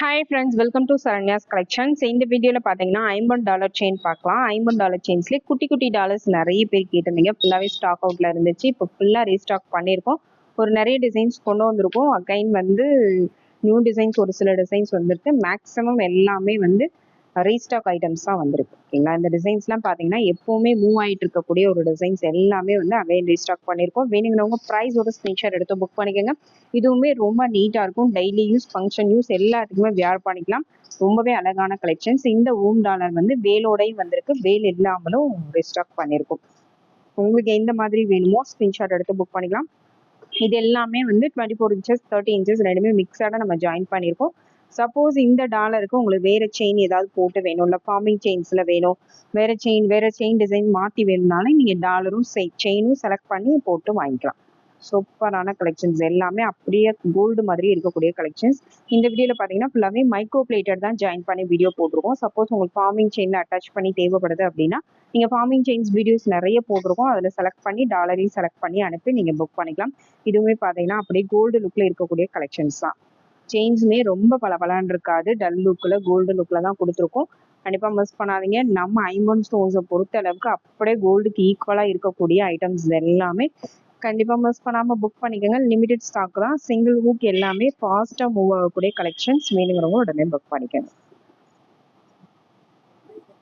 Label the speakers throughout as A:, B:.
A: Hi friends welcome to Saranya's collections இந்த வீடியோவில் பார்த்தீங்கன்னா ஐம்பது டாலர் செயின் பார்க்கலாம். ஐம்பது டாலர் செயின்ஸ்லேயே குட்டி குட்டி டாலர்ஸ் நிறைய பேர் கேட்டிருந்தீங்க. ஃபுல்லாகவே ஸ்டாக் அவுட்டில் இருந்துச்சு. இப்போ ஃபுல்லாக ரீஸ்டாக் பண்ணியிருக்கோம். ஒரு நிறைய டிசைன்ஸ் கொண்டு வந்திருக்கோம். அகைன் வந்து நியூ டிசைன்ஸ் ஒரு சில டிசைன்ஸ் வந்துருக்கு. மேக்ஸிமம் எல்லாமே வந்து ரீஸ்டாக் ஐட்டம்ஸ் தான் வந்திருக்கு. ஓகேங்களா? இந்த டிசைன்ஸ்லாம் பார்த்தீங்கன்னா எப்போவுமே மூவ் ஆகிட்டு இருக்கக்கூடிய ஒரு டிசைன்ஸ் எல்லாமே வந்து அகைன் ரீஸ்டாக் பண்ணியிருக்கோம் வேணுங்கிறவங்க ப்ரைஸோட ஸ்க்ரீன்ஷாட் எடுத்து புக் பண்ணிக்கோங்க. இதுவுமே ரொம்ப நீட்டாக இருக்கும். டெய்லி யூஸ் ஃபங்க்ஷன் யூஸ் எல்லாத்துக்குமே வியர் பண்ணிக்கலாம். ரொம்பவே அழகான கலெக்ஷன்ஸ் இந்த ஓம் டாலர் வந்து வேலோடையும் வந்திருக்கு. வேல் இல்லாமலும் ரீஸ்டாக் பண்ணியிருக்கோம் உங்களுக்கு எந்த மாதிரி வேணுமோ ஸ்க்ரீன்ஷாட் எடுத்து புக் பண்ணிக்கலாம். இது எல்லாமே வந்து twenty four inches thirty inches ரெண்டுமே மிக்சடாக நம்ம ஜாயின் பண்ணியிருக்கோம் சப்போஸ் இந்த டாலருக்கு உங்களுக்கு வேற செயின் ஏதாவது போட்டு வேணும். இல்லை ஃபார்மிங் செயின்ஸில் வேணும். வேற செயின் வேற செயின் டிசைன் மாற்றி வேணும்னாலும் நீங்கள் டாலரும் செயினும் செலக்ட் பண்ணி போட்டு வாங்கிக்கலாம். சூப்பரான கலெக்ஷன்ஸ் எல்லாமே அப்படியே கோல்டு மாதிரி இருக்கக்கூடிய கலெக்ஷன்ஸ் இந்த வீடியோவில் பார்த்தீங்கன்னா ஃபுல்லாகவே மைக்ரோ பிளேட்டர் தான் ஜாயின் பண்ணி வீடியோ போட்டிருக்கோம். சப்போஸ் உங்களுக்கு ஃபார்மிங் செயினில் அட்டாச் பண்ணி தேவைப்படுது அப்படின்னா நீங்கள் ஃபார்மிங் செயின்ஸ் வீடியோஸ் நிறைய போட்டிருக்கோம். அதில் செலக்ட் பண்ணி டாலரையும் செலக்ட் பண்ணி அனுப்பி நீங்கள் புக் பண்ணிக்கலாம். இதுவுமே பார்த்தீங்கன்னா அப்படியே கோல்டு லுக்கில் இருக்கக்கூடிய கலெக்ஷன்ஸ் தான். செயின்ஸுமே ரொம்ப பளபளன்னு இருக்காது. டல் லுக்கில் கோல்டு லுக்கில் தான் கொடுத்துருக்கோம். கண்டிப்பாக மிஸ் பண்ணாதீங்க. நம்ம ஐம்பன் ஸ்டோன்ஸை பொறுத்த அளவுக்கு அப்படியே கோல்டுக்கு ஈக்குவலாக இருக்கக்கூடிய ஐட்டம்ஸ் எல்லாமே கண்டிப்பாக மிஸ் பண்ணாமல் புக் பண்ணிக்கோங்க. லிமிடெட் ஸ்டாக் தான். சிங்கிள் ஹூக் எல்லாமே ஃபாஸ்ட்டாக மூவ் ஆகக்கூடிய கலெக்ஷன்ஸ் வேணுங்கிறவங்க உடனே புக் பண்ணிக்கோங்க.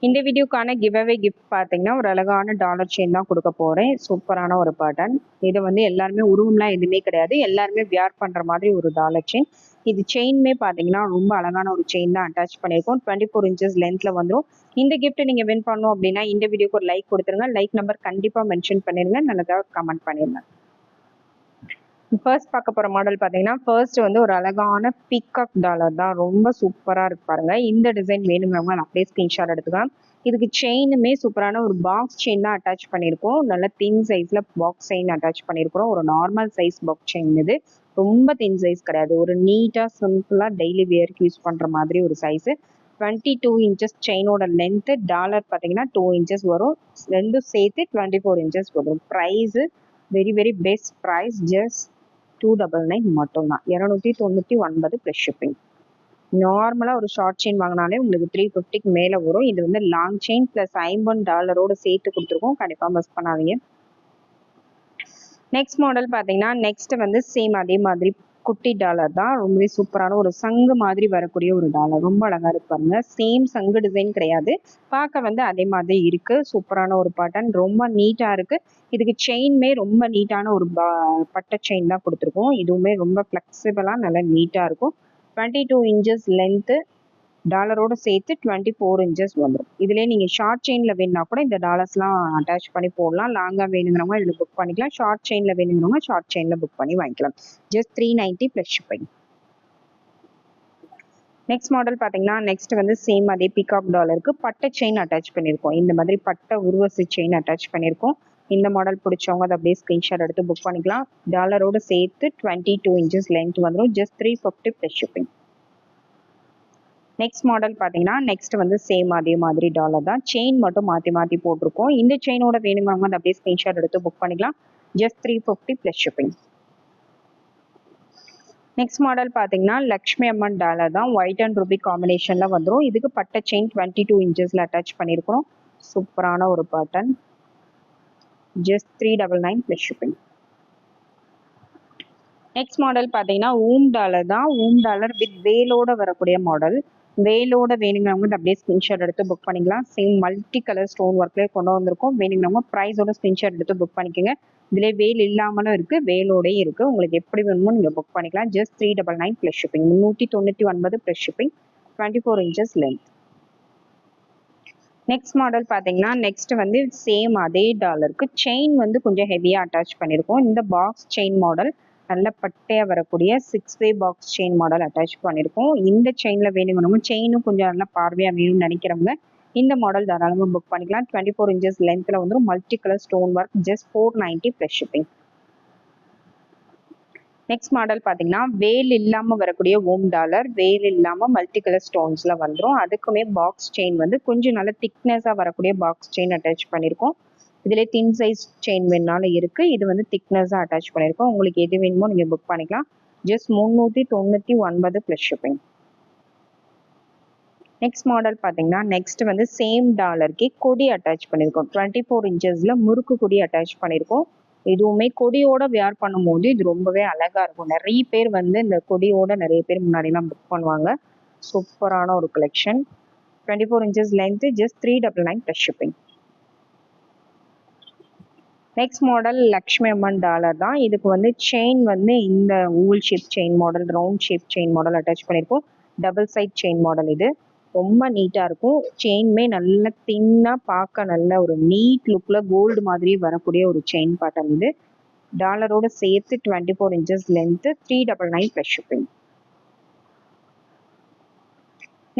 A: இந்த வீடியோக்கான கிவ்அவே கிஃப்ட் பார்த்தீங்கன்னா ஒரு அழகான டாலர் செயின் தான் கொடுக்க போகிறேன் சூப்பரான ஒரு பேட்டர்ன் இது வந்து எல்லாருமே உருவம்லாம் எதுவுமே கிடையாது. எல்லாருமே வியர் பண்ணுற மாதிரி ஒரு டாலர் செயின் இது செயின்மே பார்த்தீங்கன்னா ரொம்ப அழகான ஒரு செயின் தான் அட்டாச் பண்ணியிருக்கோம். டுவெண்ட்டி ஃபோர் இன்ச்சஸ் லென்த்தில் வந்துடும் இந்த கிஃப்ட் நீங்கள் வின் பண்ணணும் அப்படின்னா இந்த வீடியோக்கு ஒரு லைக் கொடுத்துருங்க. லைக் நம்பர் கண்டிப்பாக மென்ஷன் பண்ணிடுங்க நல்லதாக கமெண்ட் பண்ணிடுங்க ஃபர்ஸ்ட் பார்க்க போகிற மாடல் பார்த்தீங்கன்னா ஃபர்ஸ்ட் வந்து ஒரு அழகான பிக்அப் டாலர் தான். ரொம்ப சூப்பராக இருக்கு பாருங்க. இந்த டிசைன் வேணுங்கிறவங்க நான் அப்படியே ஸ்க்ரீன்ஷாட் எடுத்துக்கலாம் இதுக்கு செயினுமே சூப்பரான ஒரு பாக்ஸ் செயின் தான் அட்டாச் பண்ணியிருக்கோம். நல்ல தின் சைஸில் பாக்ஸ் செயின் அட்டாச் பண்ணியிருக்கிறோம். ஒரு நார்மல் சைஸ் பாக்ஸ் செயின் இது. ரொம்ப தின் சைஸ் கிடையாது. ஒரு நீட்டாக சிம்பிளாக டெய்லி வேர்க்கு யூஸ் பண்ணுற மாதிரி ஒரு சைஸு டுவெண்ட்டி டூ இன்ச்சஸ் செயினோட லென்த்து டாலர் பார்த்தீங்கன்னா டூ இன்ச்சஸ் வரும். ரெண்டும் சேர்த்து டுவெண்ட்டி ஃபோர் இன்ச்சஸ் வரும். Price very very best price just two double nine மட்டும்தான். இரநூத்தி தொண்ணூற்றி ஒன்பது ப்ளஸ் ஷிப்பிங் நார்மலாக ஒரு ஷார்ட் செயின் வாங்கினாலே உங்களுக்கு த்ரீ ஃபிஃப்டிக்கு மேலே வரும். இது வந்து லாங் செயின் ப்ளஸ் ஐம்பன் டாலரோடு சேர்த்து கொடுத்துருக்கோம். கண்டிப்பாக மிஸ் பண்ணாதீங்க. நெக்ஸ்ட் மாடல் பார்த்தீங்கன்னா நெக்ஸ்ட் வந்து சேம் அதே மாதிரி குட்டி டாலர் தான். ரொம்பவே சூப்பரான ஒரு சங்கு மாதிரி வரக்கூடிய ஒரு டாலர் ரொம்ப அழகா இருப்பாங்க சேம் சங்கு டிசைன் கிடையாது. பார்க்க வந்து அதே மாதிரி இருக்கு. சூப்பரான ஒரு பட்டன் ரொம்ப நீட்டா இருக்கு. இதுக்கு செயின்மே ரொம்ப நீட்டான ஒரு பட்டை செயின் தான் கொடுத்துருக்கோம். இதுவுமே ரொம்ப ஃப்ளெக்சிபிளா நல்லா நீட்டா இருக்கும். டுவெண்ட்டி டூ இன்ச்சஸ் லென்த்து டாலரோட சேர்த்து டுவெண்ட்டி ஃபோர் இன்ச்சஸ் வந்துடும் இதுலேயே நீங்கள் ஷார்ட் செயினில் வேணும்னா கூட இந்த டாலர்ஸ்லாம் அட்டாச் பண்ணி போடலாம். லாங்காக வேணுங்கிறவங்க இதில் புக் பண்ணிக்கலாம். ஷார்ட் செயினில் வேணுங்கிறவங்க ஷார்ட் செயினில் புக் பண்ணி வாங்கிக்கலாம். Just three ninety plus shipping next model பார்த்தீங்கன்னா நெக்ஸ்ட் வந்து சேம் அதே பிகாக் டாலருக்கு பட்டை செயின் அட்டாச் பண்ணியிருக்கோம். இந்த மாதிரி பட்டை உருவசி செயின் அட்டாச் பண்ணியிருக்கோம். இந்த மாடல் பிடிச்சவங்க அதை அப்படியே ஸ்க்ரீன்ஷாட் எடுத்து புக் பண்ணிக்கலாம். டாலரோட சேர்த்து டுவெண்ட்டி டூ இன்ச்சஸ் லென்த் வந்துடும் just three fifty plus shipping next model பார்த்தீங்கன்னா நெக்ஸ்ட் வந்து சேம் அதே மாதிரி டாலர் தான். செயின் மட்டும் மாற்றி மாற்றி போட்டிருக்கோம். இந்த செயினோட வேணுங்கிறவங்க அதை அப்படியே ஸ்க்ரீன்ஷாட் எடுத்து புக் பண்ணிக்கலாம். Just three fifty plus shipping next model பார்த்தீங்கன்னா லக்ஷ்மி அம்மன் டாலர் தான். ஒயிட் அண்ட் ரூபி காம்பினேஷனில் வந்துடும் இதுக்கு பட்ட செயின் டுவெண்ட்டி டூ இன்ச்சஸில் அட்டாச் பண்ணியிருக்கிறோம் சூப்பரான ஒரு pattern just three double nine plus shipping next model பார்த்தீங்கன்னா ஊம் டாலர் தான். ஊம் டாலர் வித் வேலோட வரக்கூடிய மாடல் வேலோட வேணுங்கிறவங்க அப்படியே ஸ்கிரீன்ஷாட் எடுத்து புக் பண்ணிக்கலாம். சேம் மல்டி கலர் ஸ்டோன் ஒர்க்லேயே கொண்டு வந்திருக்கோம். வேணுங்கிறவங்க ப்ரைஸோட ஸ்கிரீன்ஷாட் எடுத்து புக் பண்ணிக்கோங்க. இதிலே வேல் இல்லாமலும் இருக்குது வேலோடையும் இருக்குது உங்களுக்கு எப்படி வேணுமோ நீங்கள் புக் பண்ணிக்கலாம். Just three double nine plus shipping முந்நூற்றி தொண்ணூற்றி ஒன்பது plus shipping twenty four inches length next model பார்த்தீங்கன்னா நெக்ஸ்ட் வந்து சேம் அதே டாலருக்கு செயின் வந்து கொஞ்சம் ஹெவியாக அட்டாச் பண்ணியிருக்கோம். இந்த பாக்ஸ் செயின் மாடல் நல்ல பட்டையாக வரக்கூடிய six way box chain model attach பண்ணியிருக்கோம் இந்த செயினில் வேணுங்கிறவங்க செயினும் கொஞ்சம் நல்லா பார்வையாக வேணும்னு நினைக்கிறவங்க இந்த மாடல் தாராளமாக புக் பண்ணிக்கலாம். டுவெண்ட்டி ஃபோர் இன்ச்சஸ் லென்த்தில் வந்துடும் multi colour stone work just four ninety plus shipping next model பார்த்தீங்கன்னா வேல் இல்லாமல் வரக்கூடிய ஓம் டாலர் வேல் இல்லாமல் மல்டி கலர் ஸ்டோன்ஸில் வந்துடும் அதுக்குமே பாக்ஸ் செயின் வந்து கொஞ்சம் நல்ல திக்னஸாக வரக்கூடிய பாக்ஸ் செயின் அட்டாச் பண்ணியிருக்கோம் இதிலே தின் சைஸ் செயின் வேணாலும் இருக்குது இது வந்து திக்னஸாக அட்டாச் பண்ணியிருக்கோம் உங்களுக்கு எது வேணுமோ நீங்கள் புக் பண்ணிக்கலாம். ஜஸ்ட் முந்நூற்றி தொண்ணூற்றி ஒன்பது ப்ளஸ் ஷிப்பிங் நெக்ஸ்ட் மாடல் பார்த்தீங்கன்னா நெக்ஸ்ட் வந்து சேம் டாலருக்கு கொடி அட்டாச் பண்ணியிருக்கோம் டுவெண்ட்டி ஃபோர் இன்ச்சஸில் முறுக்கு கொடி அட்டாச் பண்ணியிருக்கோம் இதுவுமே கொடியோட வியர் பண்ணும்போது இது ரொம்பவே அழகா இருக்கும். நிறைய பேர் வந்து இந்த கொடியோட நிறைய பேர் முன்னாடிலாம் புக் பண்ணுவாங்க. சூப்பரான ஒரு collection twenty four inches length just three double nine plus shipping next model Lakshmi Amman dollar தான். இதுக்கு வந்து செயின் வந்து இந்த wool shape chain model round shape chain model attach பண்ணியிருக்கோம் டபுள் சைட் செயின் மாடல் இது. ரொம்ப நீட்டாக இருக்கும். செயின்மே நல்ல தின்னாக பார்க்க நல்ல ஒரு நீட் லுக்கில் கோல்டு மாதிரி வரக்கூடிய ஒரு செயின் பாட்டம் இது. டாலரோட சேர்த்து twenty four inches length three double nine plus shipping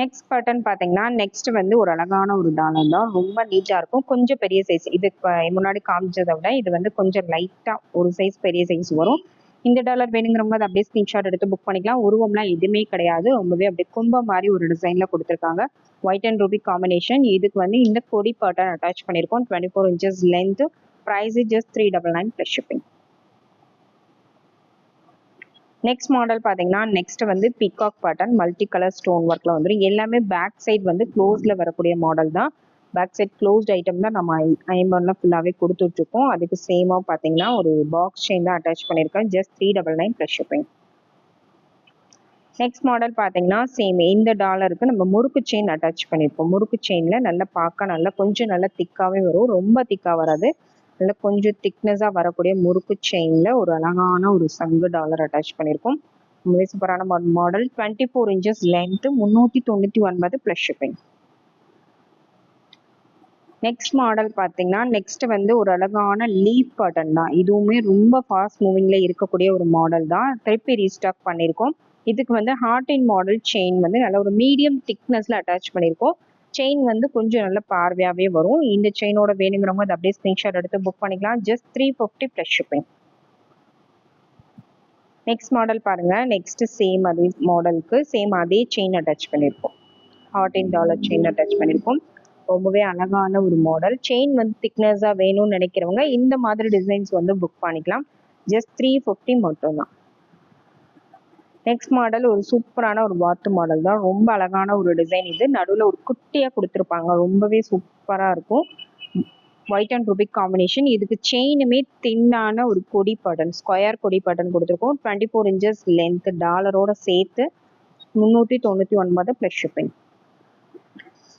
A: next pattern பார்த்தீங்கன்னா நெக்ஸ்ட் வந்து ஒரு அழகான ஒரு டாலர் தான். ரொம்ப நீட்டாக இருக்கும். கொஞ்சம் பெரிய சைஸ் இது முன்னாடி காமிச்சதை விட இது வந்து கொஞ்சம் லைட்டாக ஒரு சைஸ் பெரிய சைஸ் வரும். இந்த டாலர் வேணுங்கிறவங்க அதை அப்படியே ஸ்கிரீன்ஷாட் எடுத்து புக் பண்ணிக்கலாம். உருவம்லாம் எதுவுமே கிடையாது. ரொம்பவே அப்படியே கும்பம் மாதிரி ஒரு டிசைனில் கொடுத்துருக்காங்க. ஒயிட் அண்ட் ரூபி காம்பினேஷன் இதுக்கு வந்து இந்த கொடி பேட்டர்ன் அட்டாச் பண்ணியிருக்கோம். Twenty four inches length price just three double nine plus shipping next model பார்த்தீங்கன்னா நெக்ஸ்ட் வந்து peacock pattern multi colour stone ஒர்க்கில் வந்துடும் எல்லாமே பேக் சைட் வந்து க்ளோஸில் வரக்கூடிய மாடல் தான். பேக் சைட் க்ளோஸ்ட் ஐட்டம் தான் நம்ம ஐம்பனில் ஃபுல்லாகவே கொடுத்துட்ருக்கோம். அதுக்கு சேமாக பார்த்தீங்கன்னா ஒரு பாக்ஸ் செயின் தான் அட்டாச் பண்ணியிருக்கேன். Just three double nine plus shipping next model பார்த்தீங்கன்னா சேம் இந்த டாலருக்கு நம்ம முறுக்கு செயின் அட்டாச் பண்ணியிருப்போம். முறுக்கு செயினில் நல்லா பார்க்க நல்லா கொஞ்சம் நல்லா திக்காகவே வரும். ரொம்ப திக்காக வராது. நல்ல கொஞ்சம் திக்னஸாக வரக்கூடிய முறுக்கு செயினில் ஒரு அழகான ஒரு சங்கு டாலர் அட்டாச் பண்ணியிருக்கோம் ரொம்பவே சூப்பரான model twenty four inches length முந்நூற்றி தொண்ணூற்றி ஒன்பது ப்ளஸ் ஷிப்பிங் நெக்ஸ்ட் மாடல் பார்த்தீங்கன்னா நெக்ஸ்ட் வந்து ஒரு அழகான லீஃப் பட்டன் தான். இதுவுமே ரொம்ப ஃபாஸ்ட் மூவிங்கில் இருக்கக்கூடிய ஒரு மாடல் தான். திருப்பி ரீஸ்டாக் பண்ணியிருக்கோம் இதுக்கு வந்து ஹார்ட் இன் மாடல் செயின் வந்து நல்ல ஒரு மீடியம் திக்னஸில் அட்டாச் பண்ணியிருக்கோம் செயின் வந்து கொஞ்சம் நல்ல பார்வையாகவே வரும். இந்த செயினோட வேணுங்கிறவங்க அதை அப்படியே ஸ்க்ரீன்ஷாட் எடுத்து புக் பண்ணிக்கலாம். Just three fifty plus shipping next model பாருங்கள் நெக்ஸ்ட் சேம் அதே மாடலுக்கு சேம் அதே செயின் அட்டாச் பண்ணியிருக்கோம் fourteen in dollar chain attach பண்ணியிருக்கோம் ரொம்பவே அழகான ஒரு மாடல் செயின் வந்து திக்னஸாக வேணும்னு நினைக்கிறவங்க இந்த மாதிரி டிசைன்ஸ் வந்து புக் பண்ணிக்கலாம். ஜஸ்ட் த்ரீ ஃபிஃப்டி மட்டும்தான். நெக்ஸ்ட் மாடல் ஒரு சூப்பரான ஒரு வாத்து மாடல் தான். ரொம்ப அழகான ஒரு டிசைன் இது. நடுவில் ஒரு குட்டியாக கொடுத்துருப்பாங்க. ரொம்பவே சூப்பராக இருக்கும். ஒயிட் அண்ட் ருபிக் காம்பினேஷன் இதுக்கு செயினுமே தின்னான ஒரு கொடி பட்டன் ஸ்கொயர் கொடி பட்டன் கொடுத்துருக்கோம். டுவெண்ட்டி ஃபோர் இன்ச்சஸ் லென்த் டாலரோட சேர்த்து முந்நூற்றி தொண்ணூற்றி ஒன்பது ப்ளஸ் ஷிப்பிங்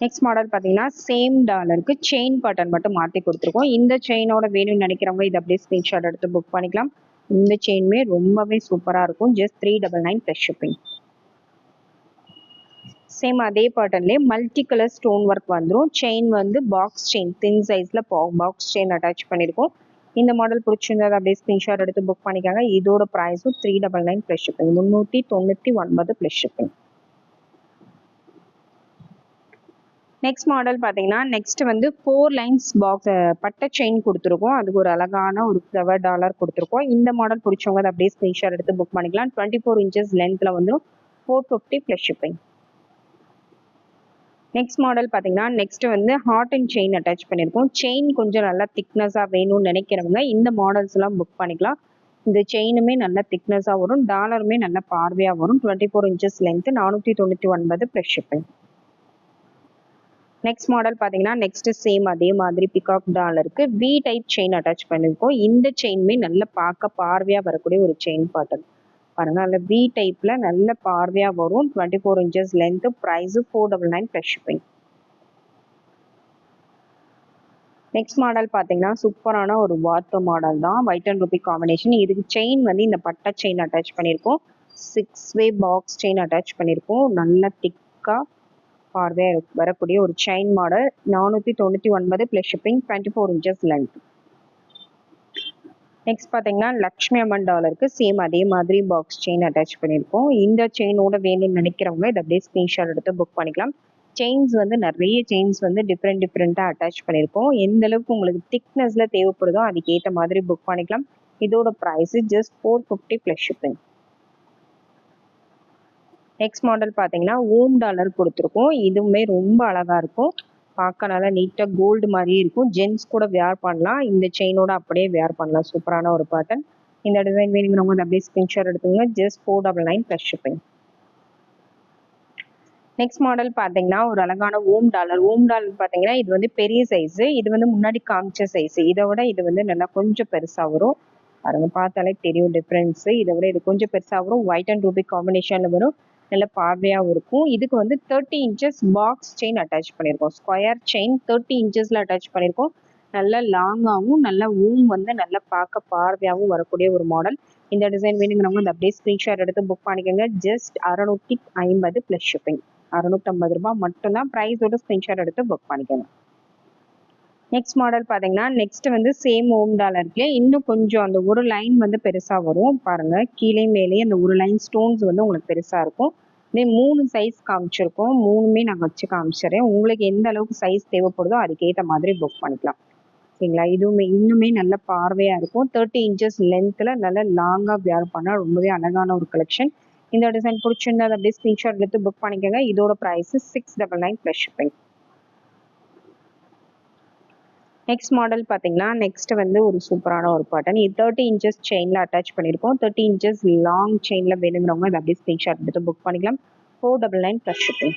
A: நெக்ஸ்ட் மாடல் பார்த்தீங்கன்னா சேம் டாலருக்கு செயின் பட்டன் மட்டும் மாற்றி கொடுத்துருக்கோம். இந்த செயினோட வேணும்னு நினைக்கிறவங்க இதை அப்படியே ஸ்க்ரீன்ஷாட் எடுத்து புக் பண்ணிக்கலாம். இந்த செயினுமே ரொம்பவே சூப்பராக இருக்கும். Just three double nine plus shipping same அதே பேட்டர்ன்லேயே மல்டி கலர் ஸ்டோன் ஒர்க் வந்துடும் செயின் வந்து பாக்ஸ் செயின் தின் சைஸில் பாக்ஸ் செயின் அட்டாச் பண்ணியிருக்கோம் இந்த மாடல் பிடிச்சிருந்தது அப்படியே ஸ்க்ரீன்ஷாட் எடுத்து புக் பண்ணிக்காங்க. இதோட ப்ரைஸும் three double nine plus shipping முந்நூற்றி தொண்ணூற்றி ஒன்பது ப்ளஸ் ஷிப்பிங் நெக்ஸ்ட் மாடல் பார்த்தீங்கன்னா நெக்ஸ்ட் வந்து ஃபோர் லைன்ஸ் பாக்ஸ் பட்டை செயின் கொடுத்துருக்கோம். அதுக்கு ஒரு அழகான ஒரு ஃப்ளவர் டாலர் கொடுத்துருக்கோம். இந்த மாடல் பிடிச்சவங்க அதை அப்படியே ஸ்க்ரீன்ஷாட் எடுத்து புக் பண்ணிக்கலாம். டுவெண்ட்டி ஃபோர் இன்ச்சஸ் லென்த்தில் வந்துடும் four fifty plus shipping next model பார்த்தீங்கன்னா நெக்ஸ்ட் வந்து ஹார்ட் அண்ட் செயின் அட்டாச் பண்ணியிருக்கோம். செயின் கொஞ்சம் நல்லா திக்னஸாக வேணும்னு நினைக்கிறவங்க இந்த மாடல்ஸ்லாம் புக் பண்ணிக்கலாம். இந்த செயினுமே நல்லா திக்னஸாக வரும். டாலருமே நல்ல பார்வையாக வரும். டுவெண்ட்டி ஃபோர் இன்ச்சஸ் லென்த்து நானூற்றி தொண்ணூற்றி ஒன்பது ப்ளஸ் ஷிப்பிங் நெக்ஸ்ட் மாடல் பார்த்தீங்கன்னா நெக்ஸ்ட் சேம் அதே மாதிரி பிகாக் டாலருக்கு வி டைப் செயின் அட்டாச் பண்ணியிருக்கோம் இந்த செயினுமே நல்ல பார்க்க பார்வையாக வரக்கூடிய ஒரு செயின் பாட்டன் பாருங்க அதில் வி டைப்பில் நல்ல பார்வையாக வரும். Twenty four inches length price four double nine plus shipping next model பார்த்தீங்கன்னா சூப்பரான ஒரு வாட்டர் மாடல் தான். ஒயிட் அண்ட் ருபி காம்பினேஷன் இதுக்கு செயின் வந்து இந்த பட்டை செயின் அட்டாச் பண்ணியிருக்கோம் six way box chain attach பண்ணியிருக்கோம் நல்ல திக்காக பார்வையாக வரக்கூடிய ஒரு செயின் மாடல் நானூற்றி தொண்ணூற்றி ஒன்பது plus shipping twenty four inches length next பார்த்தீங்கன்னா லக்ஷ்மி அம்மன் டாலருக்கு சேம் அதே மாதிரி பாக்ஸ் செயின் அட்டாச் பண்ணியிருக்கோம். இந்த செயினோட வேணும்னு நினைக்கிறவங்க இதை அப்படியே ஸ்க்ரீன்ஷாட் எடுத்து புக் பண்ணிக்கலாம். செயின்ஸ் வந்து நிறைய செயின்ஸ் வந்து டிஃப்ரெண்ட் டிஃப்ரெண்ட்டாக அட்டாச் பண்ணியிருக்கோம். எந்த அளவுக்கு உங்களுக்கு திக்னஸில் தேவைப்படுதோ அதுக்கேற்ற மாதிரி புக் பண்ணிக்கலாம். இதோட price just four fifty plus shipping next model பார்த்தீங்கன்னா ஓம் டாலர் கொடுத்துருக்கோம். இதுவுமே ரொம்ப அழகாக இருக்கும். பார்க்க நல்லா நீட்டாக கோல்டு மாதிரி இருக்கும். ஜென்ஸ் கூட வேர் பண்ணலாம். இந்த செயினோட அப்படியே வேர் பண்ணலாம். சூப்பரான ஒரு பேட்டர்ன் இந்த டிசைன் வேணுங்கிறவங்க அப்படியே ஸ்கிரீன்ஷாட் எடுத்துங்க just four double nine plus shipping next model பார்த்தீங்கன்னா ஒரு அழகான ஓம் டாலர் ஓம் டாலர் பார்த்தீங்கன்னா இது வந்து பெரிய சைஸு இது வந்து முன்னாடி காமிச்ச சைஸு இதை விட இது வந்து நல்லா கொஞ்சம் பெருசாக வரும். பாருங்க பார்த்தாலே தெரியும் டிஃப்ரென்ஸு இதை விட இது கொஞ்சம் பெருசாக வரும். ஒயிட் அண்ட் ரூபி காம்பினேஷனில் வரும். நல்ல பார்வையாகவும் இருக்கும். இதுக்கு வந்து thirty inches box chain attach பண்ணியிருக்கோம் ஸ்கொயர் செயின் தேர்ட்டி இன்ச்சஸில் அட்டாச் பண்ணியிருக்கோம் நல்ல லாங்காகவும் நல்ல ஊம் வந்து நல்லா பார்க்க பார்வையாகவும் வரக்கூடிய ஒரு மாடல் இந்த டிசைன் வேணுங்கிறவங்க அந்த அப்படியே ஸ்க்ரீன்ஷாட் எடுத்து புக் பண்ணிக்கோங்க. ஜஸ்ட் அறநூற்றி ஐம்பது ப்ளஸ் ஷிப்பிங் அறநூற்றம்பது ரூபாய் மட்டும்தான் ப்ரைஸோட ஸ்க்ரீன்ஷாட் எடுத்து புக் பண்ணிக்கோங்க. நெக்ஸ்ட் மாடல் பார்த்தீங்கன்னா நெக்ஸ்ட் வந்து சேம் ஓம் இருக்கு. இன்னும் கொஞ்சம் அந்த ஒரு லைன் வந்து பெருசாக வரும். பாருங்க கீழே மேலே அந்த ஒரு லைன் ஸ்டோன்ஸ் வந்து உங்களுக்கு பெருசாக இருக்கும். இதே மூணு சைஸ் காமிச்சிருக்கோம். மூணுமே நாங்கள் வச்சு காமிச்சிடுறேன் உங்களுக்கு எந்த அளவுக்கு சைஸ் தேவைப்படுதோ அதுக்கேற்ற மாதிரி புக் பண்ணிக்கலாம். சரிங்களா? இதுவுமே இன்னுமே நல்ல பார்வையாக இருக்கும். தேர்ட்டி இன்ச்சஸ் லென்த்தில் நல்ல லாங்காக வியர் பண்ணால் ரொம்பவே அழகான ஒரு கலெக்ஷன் இந்த டிசைன் பிடிச்சிருந்தா அதை அப்படியே ஸ்க்ரீன்ஷாட் எடுத்து புக் பண்ணிக்கோங்க. இதோட price six double nine plus shipping next model பார்த்தீங்கன்னா நெக்ஸ்ட் வந்து ஒரு சூப்பரான ஒரு பாட்டன் இது தேர்ட்டி இன்ச்சஸ் செயினில் அட்டாச் பண்ணியிருக்கோம் தேர்ட்டி இன்ச்சஸ் லாங் செயினில் வேணுங்கிறவங்க இதை அப்படியே ஸ்க்ரீன்ஷாட் எடுத்து புக் பண்ணிக்கலாம். Four double nine plus shipping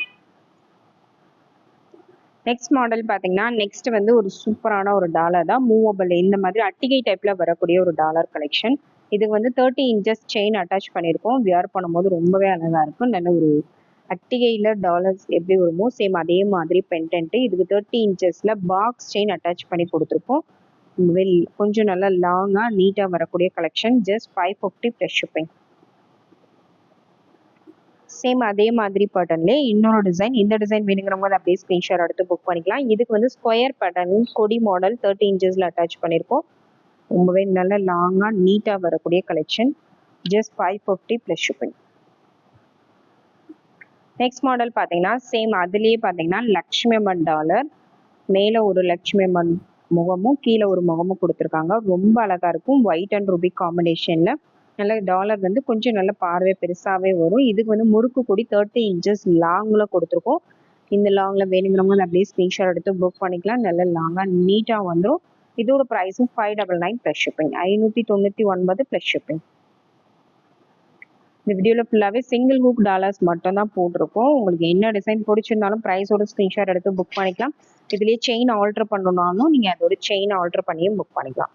A: next model பார்த்தீங்கன்னா நெக்ஸ்ட் வந்து ஒரு சூப்பரான ஒரு டாலர் தான். மூவபிள் இந்த மாதிரி அட்டிகை டைப்பில் வரக்கூடிய ஒரு டாலர் கலெக்ஷன் இதுக்கு வந்து தேர்ட்டி இன்ச்சஸ் செயின் அட்டாச் பண்ணியிருக்கோம் வியர் பண்ணும்போது ரொம்பவே அழகாக இருக்கும். நல்ல ஒரு அட்டிகையில் டாலர்ஸ் எப்படி வருமோ சேம் அதே மாதிரி பென்டென்ட்டு இதுக்கு தேர்ட்டி இன்ச்சஸில் பாக்ஸ் செயின் அட்டாச் பண்ணி கொடுத்துருக்கோம் வெல் கொஞ்சம் நல்லா லாங்காக நீட்டாக வரக்கூடிய collection just five fifty plus shipping same அதே மாதிரி பட்டன்லேயே இன்னொரு டிசைன் இந்த டிசைன் வேணுங்கிறவங்க அதை அப்படியே ஸ்க்ரீன்ஷாட் எடுத்து புக் பண்ணிக்கலாம். இதுக்கு வந்து ஸ்கொயர் பேட்டர்ன் கொடி மாடல் தேர்ட்டி இன்ச்சஸில் அட்டாச் பண்ணியிருக்கோம். ரொம்பவே நல்ல லாங்காக நீட்டாக வரக்கூடிய collection just five fifty plus shipping next model பார்த்தீங்கன்னா சேம் அதுலேயே பார்த்தீங்கன்னா லக்ஷ்மி அம்மன் டாலர் மேலே ஒரு லக்ஷ்மி அம்மன் முகமும் கீழே ஒரு முகமும் கொடுத்துருக்காங்க. ரொம்ப அழகாக இருக்கும். ஒயிட் அண்ட் ரூபி காம்பினேஷனில் நல்ல டாலர் வந்து கொஞ்சம் நல்ல பார்வை பெருசாகவே வரும். இதுக்கு வந்து முறுக்கு கொடி தேர்ட்டி இன்ச்சஸ் லாங்கில் கொடுத்துருக்கோம். இந்த லாங்கில் வேணுங்கிறவங்க அதை அப்படியே ஸ்க்ரீன்ஷாட் எடுத்து புக் பண்ணிக்கலாம். நல்ல லாங்காக நீட்டாக வந்துடும் இதோட ப்ரைஸும் five double nine plus shipping ஐநூற்றி தொண்ணூற்றி ஒன்பது ப்ளஸ் ஷிப்பிங் இந்த வீடியோவில் ஃபுல்லாகவே சிங்கிள் ஹூக் டாலர்ஸ் மட்டும் தான் போட்டிருக்கோம். உங்களுக்கு என்ன டிசைன் பிடிச்சிருந்தாலும் ப்ரைஸோட ஸ்க்ரீன்ஷாட் எடுத்து புக் பண்ணிக்கலாம். இதுலேயே செயின் ஆல்டர் பண்ணணும்னாலும் நீங்கள் அதோட செயின் ஆல்டர் பண்ணியும் புக் பண்ணிக்கலாம்.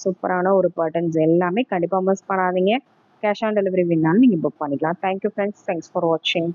A: சூப்பரான ஒரு பட்டன்ஸ் எல்லாமே கண்டிப்பாக மிஸ் பண்ணாதீங்க. கேஷ் ஆன் டெலிவரி வேணாலும் நீங்கள் புக் பண்ணிக்கலாம். தேங்க்யூ ஃப்ரெண்ட்ஸ் தேங்க்ஸ் ஃபார் வாட்சிங்